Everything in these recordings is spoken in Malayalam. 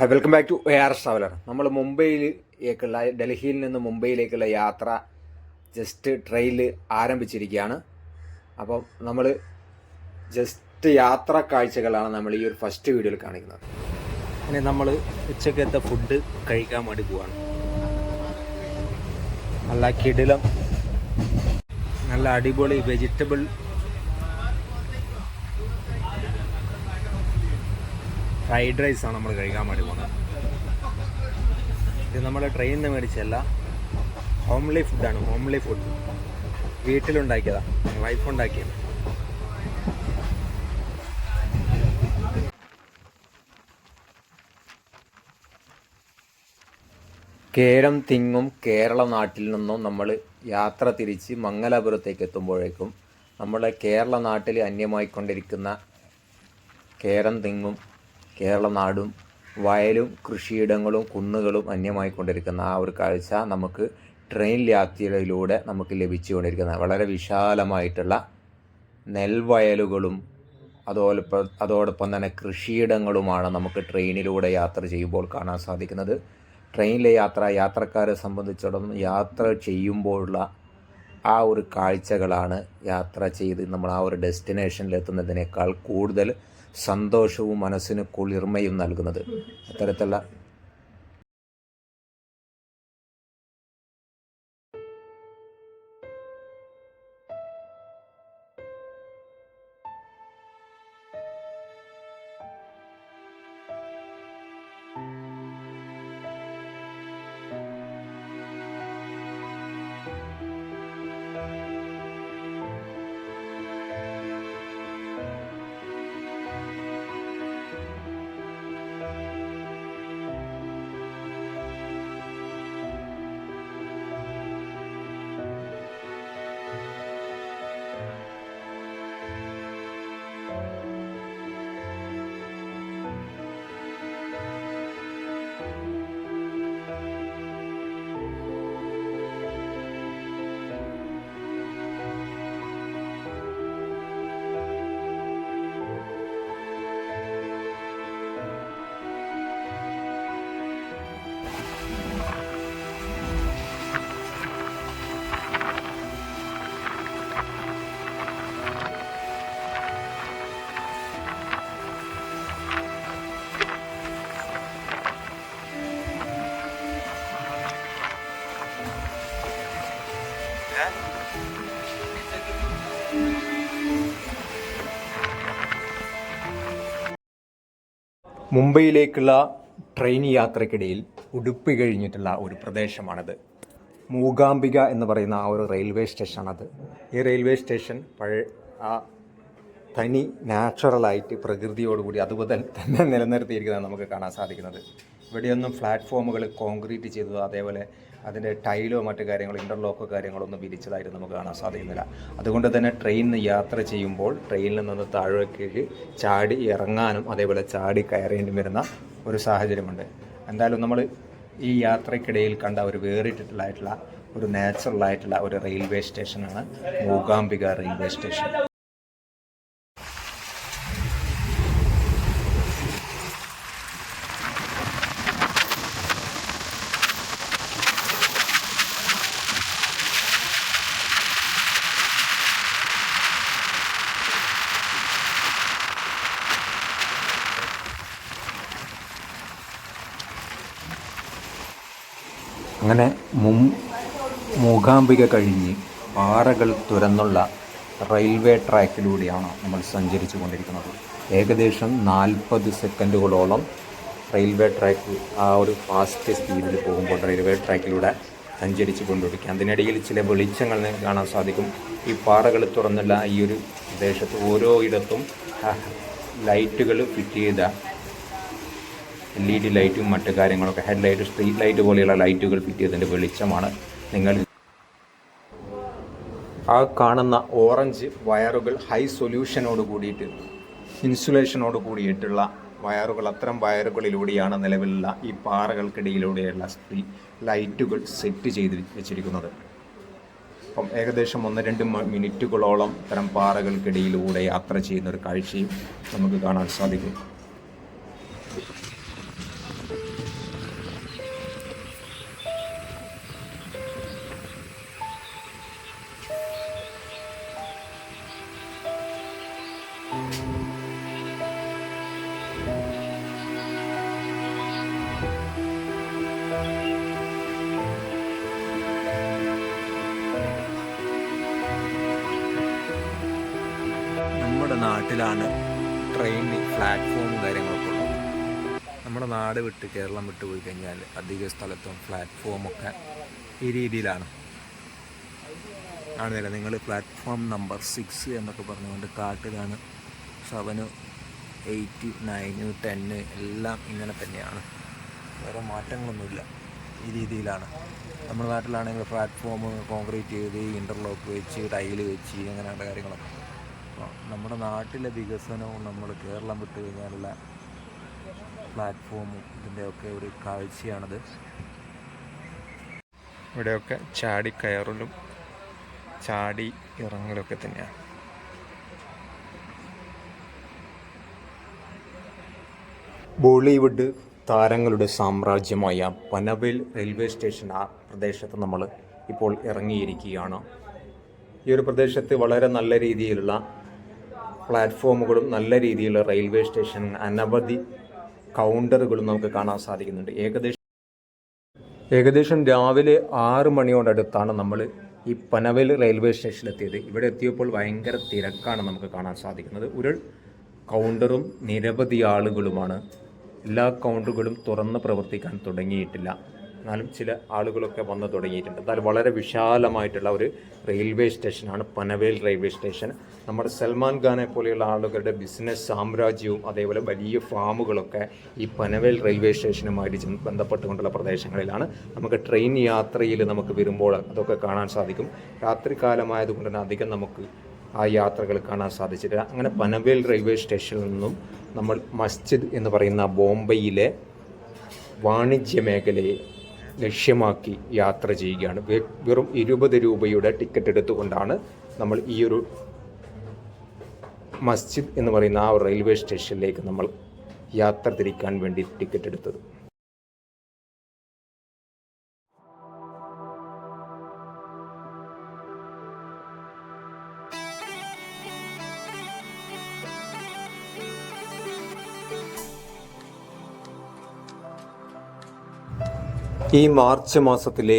Hi welcome back to A R traveller നമ്മൾ മുംബൈയിലേക്കുള്ള ഡൽഹിയിൽ നിന്ന് മുംബൈയിലേക്കുള്ള യാത്ര ജസ്റ്റ് ട്രെയിനിൽ ആരംഭിച്ചിരിക്കുകയാണ്. അപ്പം നമ്മൾ ജസ്റ്റ് യാത്രാ കാഴ്ചകളാണ് നമ്മൾ ഈ ഒരു ഫസ്റ്റ് വീഡിയോയിൽ കാണിക്കുന്നത്. ഇനി നമ്മൾ ഉച്ചക്കത്തെ ഫുഡ് കഴിക്കാൻ വേണ്ടി പോവാണ്. നല്ല കിടിലം നല്ല അടിപൊളി വെജിറ്റബിൾ ഫ്രൈഡ് റൈസ് ആണ് നമ്മൾ കഴിക്കാൻ വേണ്ടി പോകുന്നത്. ഇത് നമ്മൾ ട്രെയിനിൽ നിന്ന് മേടിച്ചല്ല ഹോംലി ഫുഡാണ് ഹോംലി ഫുഡ് വീട്ടിലുണ്ടാക്കിയതാണ് വൈഫ് ഉണ്ടാക്കിയത്. കേരം തിങ്ങും കേരള നാട്ടിൽ നിന്നും നമ്മൾ യാത്ര തിരിച്ച് മംഗലാപുരത്തേക്ക് എത്തുമ്പോഴേക്കും നമ്മളെ കേരള നാട്ടിൽ അന്യമായിക്കൊണ്ടിരിക്കുന്ന കേരം തിങ്ങും കേരള നാടും വയലും കൃഷിയിടങ്ങളും കുന്നുകളും അന്യമായി കൊണ്ടിരിക്കുന്ന ആ ഒരു കാഴ്ച നമുക്ക് ട്രെയിൻ യാത്രയിലൂടെ നമുക്ക് ലഭിച്ചുകൊണ്ടിരിക്കുന്ന വളരെ വിശാലമായിട്ടുള്ള നെൽവയലുകളും അതോടൊപ്പം അതോടൊപ്പം തന്നെ കൃഷിയിടങ്ങളുമാണ് നമുക്ക് ട്രെയിനിലൂടെ യാത്ര ചെയ്യുമ്പോൾ കാണാൻ സാധിക്കുന്നത്. ട്രെയിനിലെ യാത്ര യാത്രക്കാരെ സംബന്ധിച്ചിടത്തോളം യാത്ര ചെയ്യുമ്പോഴുള്ള ആ ഒരു കാഴ്ചകളാണ് യാത്ര ചെയ്ത് നമ്മൾ ആ ഒരു ഡെസ്റ്റിനേഷനിൽ എത്തുന്നതിനേക്കാൾ കൂടുതൽ സന്തോഷവും മനസ്സിന് കുളിർമയും നൽകുന്നത്. അത്തരത്തിലുള്ള മുംബൈയിലേക്കുള്ള ട്രെയിൻ യാത്രക്കിടയിൽ ഉടുപ്പി കഴിഞ്ഞിട്ടുള്ള ഒരു പ്രദേശമാണിത്. മൂകാംബിക എന്ന് പറയുന്ന ആ ഒരു റെയിൽവേ സ്റ്റേഷനാണത്. ഈ റെയിൽവേ സ്റ്റേഷൻ പഴയ ആ തനി നാച്ചുറലായിട്ട് പ്രകൃതിയോടുകൂടി അതുപോലെ തന്നെ നിലനിർത്തിയിരിക്കുന്നതാണ് നമുക്ക് കാണാൻ സാധിക്കുന്നത്. ഇവിടെയൊന്നും പ്ലാറ്റ്ഫോമുകൾ കോൺക്രീറ്റ് ചെയ്തതോ അതേപോലെ അതിന്റെ ടൈലോ മറ്റു കാര്യങ്ങളോ ഇന്റർലോക്കോ കാര്യങ്ങളോ ഒന്നും വിരിച്ചതായിട്ട് നമുക്ക് കാണാൻ സാധിക്കുന്നില്ല. അതുകൊണ്ട് തന്നെ ട്രെയിനിൽ യാത്ര ചെയ്യുമ്പോൾ ട്രെയിനിൽ നിന്ന് താഴേക്ക് ചാടി ഇറങ്ങാനും അതേപോലെ ചാടി കയറേണ്ടി വരുന്ന ഒരു സാഹചര്യമുണ്ട്. എന്തായാലും നമ്മൾ ഈ യാത്രയ്ക്കിടയിൽ കണ്ട ഒരു വേറിട്ടിട്ടുള്ളതായിട്ടുള്ള ഒരു നാച്ചുറലായിട്ടുള്ള ഒരു റെയിൽവേ സ്റ്റേഷനാണ് മൂകാംബിക റെയിൽവേ സ്റ്റേഷൻ അങ്ങനെ മും മൂകാംബിക കഴിഞ്ഞ് പാറകൾ തുരന്നുള്ള റെയിൽവേ ട്രാക്കിലൂടെയാണ് നമ്മൾ സഞ്ചരിച്ചു കൊണ്ടിരിക്കുന്നത് ഏകദേശം നാൽപ്പത് സെക്കൻഡുകളോളം റെയിൽവേ ട്രാക്ക് ആ ഒരു ഫാസ്റ്റ് സ്പീഡിൽ പോകുമ്പോൾ റെയിൽവേ ട്രാക്കിലൂടെ സഞ്ചരിച്ചു കൊണ്ടിരിക്കുക അതിനിടയിൽ ചില വെളിച്ചങ്ങൾ കാണാൻ സാധിക്കും. ഈ പാറകൾ തുറന്നുള്ള ഈ ഒരു പ്രദേശത്ത് ഓരോ ഇടത്തും ലൈറ്റുകൾ ഫിറ്റ് ചെയ്ത എൽ ഇ ഡി ലൈറ്റും മറ്റു കാര്യങ്ങളൊക്കെ. ഹെഡ് ലൈറ്റ് സ്ട്രീറ്റ് ലൈറ്റ് പോലെയുള്ള ലൈറ്റുകൾ ഫിറ്റ് വെളിച്ചമാണ് നിങ്ങൾ ആ കാണുന്ന ഓറഞ്ച് വയറുകൾ ഹൈ സൊല്യൂഷനോട് കൂടിയിട്ട് ഇൻസുലേഷനോട് കൂടിയിട്ടുള്ള വയറുകൾ. അത്തരം വയറുകളിലൂടെയാണ് നിലവിലുള്ള ഈ പാറകൾക്കിടയിലൂടെയുള്ള സ്ത്രീ ലൈറ്റുകൾ സെറ്റ് ചെയ്ത് വെച്ചിരിക്കുന്നത്. അപ്പം ഏകദേശം ഒന്ന് രണ്ട് മിനിറ്റുകളോളം ഇത്തരം പാറകൾക്കിടയിലൂടെ യാത്ര ചെയ്യുന്ന ഒരു കാഴ്ചയും നമുക്ക് കാണാൻ സാധിക്കും. നാട്ടിലാണ് ട്രെയിൻ പ്ലാറ്റ്ഫോമും കാര്യങ്ങളൊക്കെ ഉള്ളത്. നമ്മുടെ നാട് വിട്ട് കേരളം വിട്ട് പോയി കഴിഞ്ഞാൽ അധിക സ്ഥലത്തും പ്ലാറ്റ്ഫോമൊക്കെ ഈ രീതിയിലാണ്. ആണ് നിങ്ങൾ പ്ലാറ്റ്ഫോം നമ്പർ സിക്സ് എന്നൊക്കെ പറഞ്ഞുകൊണ്ട് കാട്ടിലാണ് സെവന് എയ്റ്റ് നയന് ടെന്ന് എല്ലാം ഇങ്ങനെ തന്നെയാണ്. വേറെ മാറ്റങ്ങളൊന്നുമില്ല. ഈ രീതിയിലാണ്. നമ്മുടെ നാട്ടിലാണെങ്കിൽ പ്ലാറ്റ്ഫോം കോൺക്രീറ്റ് ചെയ്ത് ഇന്റർലോക്ക് വെച്ച് ടൈൽ വെച്ച് അങ്ങനെയുള്ള കാര്യങ്ങളൊക്കെ. നമ്മുടെ നാട്ടിലെ വികസനവും നമ്മൾ കേരളം വിട്ട് കഴിഞ്ഞാലുള്ള പ്ലാറ്റ്ഫോമും ഇതിന്റെയൊക്കെ ഒരു കാഴ്ചയാണത്. ഇവിടെയൊക്കെ ചാടി കയറലും ചാടി ഇറങ്ങലൊക്കെ തന്നെയാണ്. ബോളിവുഡ് താരങ്ങളുടെ സാമ്രാജ്യമായ പനവേൽ റെയിൽവേ സ്റ്റേഷൻ ആ പ്രദേശത്ത് നമ്മൾ ഇപ്പോൾ ഇറങ്ങിയിരിക്കുകയാണ്. ഈ ഒരു പ്രദേശത്ത് വളരെ നല്ല രീതിയിലുള്ള പ്ലാറ്റ്ഫോമുകളും നല്ല രീതിയിലുള്ള റെയിൽവേ സ്റ്റേഷൻ അനവധി കൗണ്ടറുകളും നമുക്ക് കാണാൻ സാധിക്കുന്നുണ്ട്. ഏകദേശം ഏകദേശം രാവിലെ ആറ് മണിയോടടുത്താണ് നമ്മൾ ഈ പനവേൽ റെയിൽവേ സ്റ്റേഷനിലെത്തിയത്. ഇവിടെ എത്തിയപ്പോൾ ഭയങ്കര തിരക്കാണ് നമുക്ക് കാണാൻ സാധിക്കുന്നത്. ഒരു കൗണ്ടറും നിരവധി ആളുകളുമാണ്. എല്ലാ കൗണ്ടറുകളും തുറന്ന് പ്രവർത്തിക്കാൻ തുടങ്ങിയിട്ടില്ല. എന്നാലും ചില ആളുകളൊക്കെ വന്നു തുടങ്ങിയിട്ടുണ്ട്. എന്നാൽ വളരെ വിശാലമായിട്ടുള്ള ഒരു റെയിൽവേ സ്റ്റേഷനാണ് പനവേൽ റെയിൽവേ സ്റ്റേഷൻ. നമ്മുടെ സൽമാൻ ഖാനെ പോലെയുള്ള ആളുകളുടെ ബിസിനസ് സാമ്രാജ്യവും അതേപോലെ വലിയ ഫാമുകളൊക്കെ ഈ പനവേൽ റെയിൽവേ സ്റ്റേഷനുമായിട്ട് ബന്ധപ്പെട്ടുകൊണ്ടുള്ള പ്രദേശങ്ങളിലാണ്. നമുക്ക് ട്രെയിൻ യാത്രയിൽ നമുക്ക് വരുമ്പോൾ അതൊക്കെ കാണാൻ സാധിക്കും. രാത്രികാലമായതുകൊണ്ട് തന്നെ അധികം നമുക്ക് ആ യാത്രകൾ കാണാൻ സാധിച്ചിട്ടില്ല അങ്ങനെ പനവേൽ റെയിൽവേ സ്റ്റേഷനിൽ നിന്നും നമ്മൾ മസ്ജിദ് എന്ന് പറയുന്ന ബോംബെയിലെ വാണിജ്യ മേഖലയെ ലക്ഷ്യമാക്കി യാത്ര ചെയ്യുകയാണ്. വെറും ഇരുപത് രൂപയുടെ ടിക്കറ്റ് എടുത്തുകൊണ്ടാണ് നമ്മൾ ഈ ഒരു മസ്ജിദ് എന്ന് പറയുന്ന ആ റെയിൽവേ സ്റ്റേഷനിലേക്ക് നമ്മൾ യാത്ര തിരിക്കാൻ വേണ്ടി ടിക്കറ്റ് എടുത്തത്. ഈ മാർച്ച് മാസത്തിലെ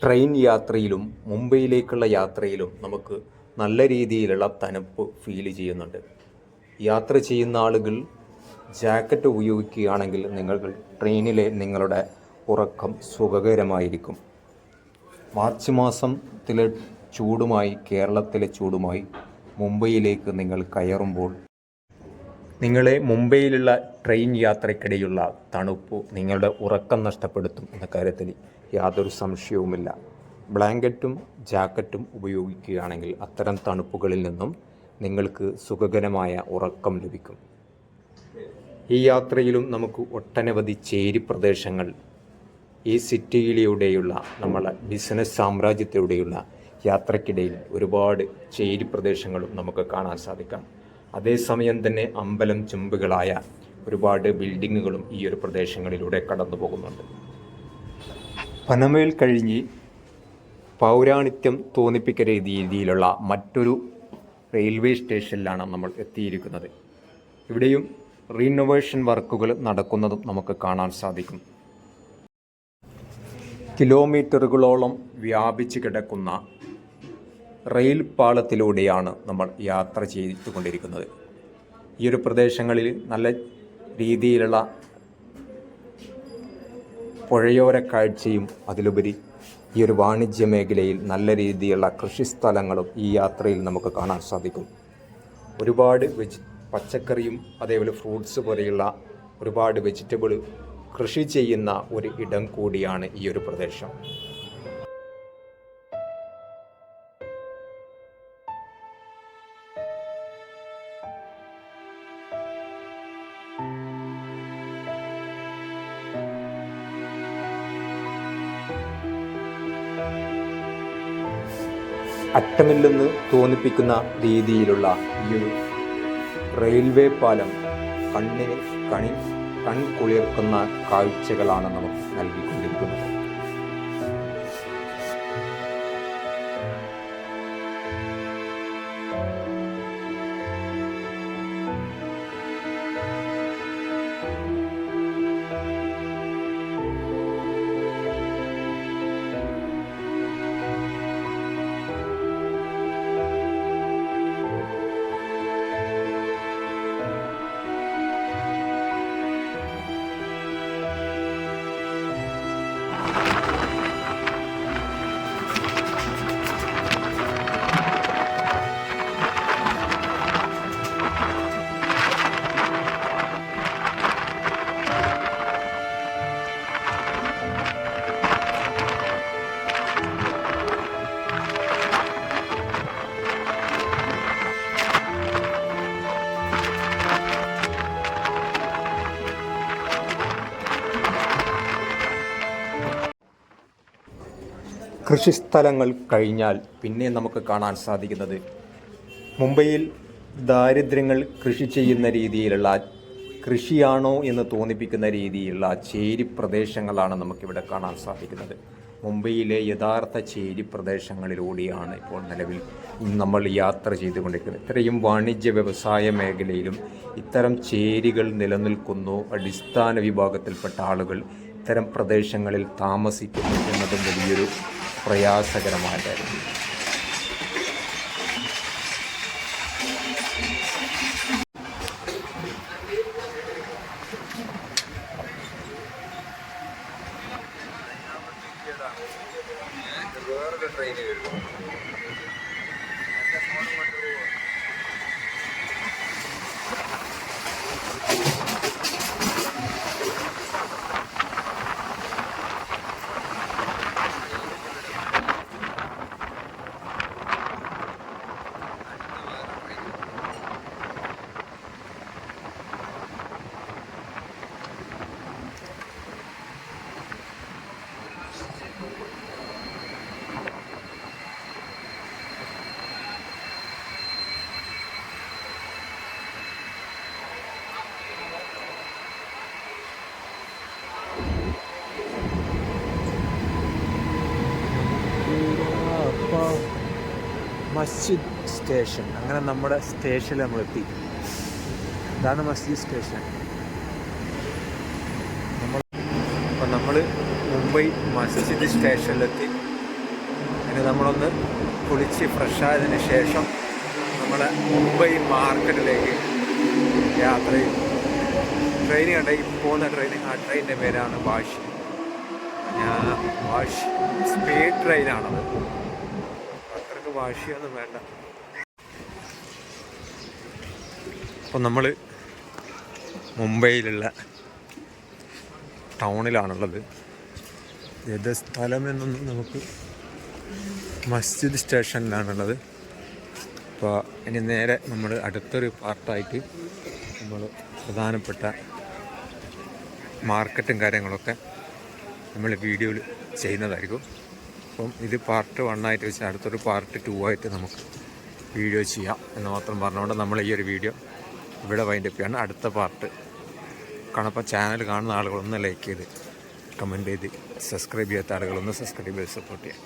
ട്രെയിൻ യാത്രയിലും മുംബൈയിലേക്കുള്ള യാത്രയിലും നമുക്ക് നല്ല രീതിയിലുള്ള തണുപ്പ് ഫീൽ ചെയ്യുന്നുണ്ട്. യാത്ര ചെയ്യുന്ന ആളുകൾ ജാക്കറ്റ് ഉപയോഗിക്കുകയാണെങ്കിൽ നിങ്ങൾ ട്രെയിനിലെ നിങ്ങളുടെ ഉറക്കം സുഖകരമായിരിക്കും. മാർച്ച് മാസത്തിലെ ചൂടുമായി കേരളത്തിലെ ചൂടുമായി മുംബൈയിലേക്ക് നിങ്ങൾ കയറുമ്പോൾ നിങ്ങളെ മുംബൈയിലുള്ള ട്രെയിൻ യാത്രയ്ക്കിടെയുള്ള തണുപ്പ് നിങ്ങളുടെ ഉറക്കം നഷ്ടപ്പെടുത്തും എന്ന കാര്യത്തിൽ യാതൊരു സംശയവുമില്ല. ബ്ലാങ്കറ്റും ജാക്കറ്റും ഉപയോഗിക്കുകയാണെങ്കിൽ അത്തരം തണുപ്പുകളിൽ നിന്നും നിങ്ങൾക്ക് സുഖകരമായ ഉറക്കം ലഭിക്കും. ഈ യാത്രയിലും നമുക്ക് ഒട്ടനവധി ചേരി പ്രദേശങ്ങൾ ഈ സിറ്റിയിലൂടെയുള്ള നമ്മളെ ബിസിനസ് സാമ്രാജ്യത്തിലൂടെയുള്ള യാത്രക്കിടയിൽ ഒരുപാട് ചേരി പ്രദേശങ്ങളും നമുക്ക് കാണാൻ സാധിക്കാം. അതേസമയം തന്നെ അമ്പലം ചുമ്പുകളായ ഒരുപാട് ബിൽഡിങ്ങുകളും ഈ ഒരു പ്രദേശങ്ങളിലൂടെ കടന്നു പോകുന്നുണ്ട് പനമേൽ കഴിഞ്ഞ് പൗരാണിത്യം തോന്നിപ്പിക്കുന്ന രീതിയിലുള്ള മറ്റൊരു റെയിൽവേ സ്റ്റേഷനിലാണ് നമ്മൾ എത്തിയിരിക്കുന്നത്. ഇവിടെയും റീനോവേഷൻ വർക്കുകൾ നടക്കുന്നതും നമുക്ക് കാണാൻ സാധിക്കും. കിലോമീറ്ററുകളോളം വ്യാപിച്ചു കിടക്കുന്ന റെയിൽ പാളത്തിലൂടെയാണ് നമ്മൾ യാത്ര ചെയ്തുകൊണ്ടിരിക്കുന്നത്. ഈ ഒരു പ്രദേശങ്ങളിൽ നല്ല രീതിയിലുള്ള പുഴയോര കാഴ്ചയും അതിലുപരി ഈ ഒരു വാണിജ്യ മേഖലയിൽ നല്ല രീതിയിലുള്ള കൃഷിസ്ഥലങ്ങളും ഈ യാത്രയിൽ നമുക്ക് കാണാൻ സാധിക്കും. ഒരുപാട് വെജി പച്ചക്കറിയും അതേപോലെ ഫ്രൂട്ട്സ് പോലെയുള്ള ഒരുപാട് വെജിറ്റബിൾ കൃഷി ചെയ്യുന്ന ഒരു ഇടം കൂടിയാണ് ഈ ഒരു പ്രദേശം. അറ്റമില്ലെന്ന് തോന്നിപ്പിക്കുന്ന രീതിയിലുള്ള ഈ ഒരു റെയിൽവേ പാലം കണ്ണിന് കണി കൺ കുളിർക്കുന്ന കാഴ്ചകളാണ് നമുക്ക് നൽകിക്കൊണ്ടിരിക്കുന്നത്. കൃഷിസ്ഥലങ്ങൾ കഴിഞ്ഞാൽ പിന്നെ നമുക്ക് കാണാൻ സാധിക്കുന്നത് മുംബൈയിൽ ദാരിദ്ര്യങ്ങൾ കൃഷി ചെയ്യുന്ന രീതിയിലുള്ള കൃഷിയാണോ എന്ന് തോന്നിപ്പിക്കുന്ന രീതിയിലുള്ള ചേരി പ്രദേശങ്ങളാണ് നമുക്കിവിടെ കാണാൻ സാധിക്കുന്നത്. മുംബൈയിലെ യഥാർത്ഥ ചേരി പ്രദേശങ്ങളിലൂടെയാണ് ഇപ്പോൾ നിലവിൽ നമ്മൾ യാത്ര ചെയ്തുകൊണ്ടിരിക്കുന്നത്. ഇത്രയും വാണിജ്യ വ്യവസായ മേഖലയിലും ഇത്തരം ചേരികൾ നിലനിൽക്കുന്നു. അടിസ്ഥാന വിഭാഗത്തിൽപ്പെട്ട ആളുകൾ ഇത്തരം പ്രദേശങ്ങളിൽ താമസിക്കുന്നു എന്നതും വലിയൊരു പ്രയാസകരമായ അപ്പോൾ മസ്ജിദ് സ്റ്റേഷൻ. അങ്ങനെ നമ്മുടെ സ്റ്റേഷനിൽ നമ്മൾ എത്തി. ഇതാണ് മസ്ജിദ് സ്റ്റേഷൻ. നമ്മൾ അപ്പം നമ്മൾ മുംബൈ മസ്ജിദ് സ്റ്റേഷനിലെത്തി. പിന്നെ നമ്മളൊന്ന് കുളിച്ച് ഫ്രഷായതിന് ശേഷം നമ്മുടെ മുംബൈ മാർക്കറ്റിലേക്ക് യാത്ര ചെയ്തു ട്രെയിൻ കണ്ട ഈ പോകുന്ന ട്രെയിൻ ആ ട്രെയിനിന്റെ പേരാണ് വാഷ്. ഞാൻ വാഷ് സ്പീഡ് ട്രെയിനാണത് വാശിയൊന്നും വേണ്ട. അപ്പം നമ്മൾ മുംബൈയിലുള്ള ടൗണിലാണുള്ളത്. ഏത് സ്ഥലമെന്നൊന്നും നമുക്ക് മസ്ജിദ് സ്റ്റേഷനിലാണുള്ളത്. അപ്പോൾ ഇനി നേരെ നമ്മൾ അടുത്തൊരു പാർട്ടായിട്ട് നമ്മൾ പ്രധാനപ്പെട്ട മാർക്കറ്റും കാര്യങ്ങളൊക്കെ നമ്മൾ വീഡിയോയിൽ ചെയ്യുന്നതായിരിക്കും. അപ്പം ഇത് പാർട്ട് വൺ ആയിട്ട് വെച്ചാൽ അടുത്തൊരു പാർട്ട് ടു ആയിട്ട് നമുക്ക് വീഡിയോ ചെയ്യാം എന്ന് മാത്രം പറഞ്ഞുകൊണ്ട് നമ്മൾ ഈ ഒരു വീഡിയോ ഇവിടെ വൈൻഡപ്പ് ചെയ്യാണ്. അടുത്ത പാർട്ട് കാണപ്പോൾ ചാനൽ കാണുന്ന ആളുകളൊന്ന് ലൈക്ക് ചെയ്ത് കമന്റ് ചെയ്ത് സബ്സ്ക്രൈബ് ചെയ്യാത്ത ആളുകളൊന്ന് സബ്സ്ക്രൈബ് ചെയ്ത് സപ്പോർട്ട് ചെയ്യാം.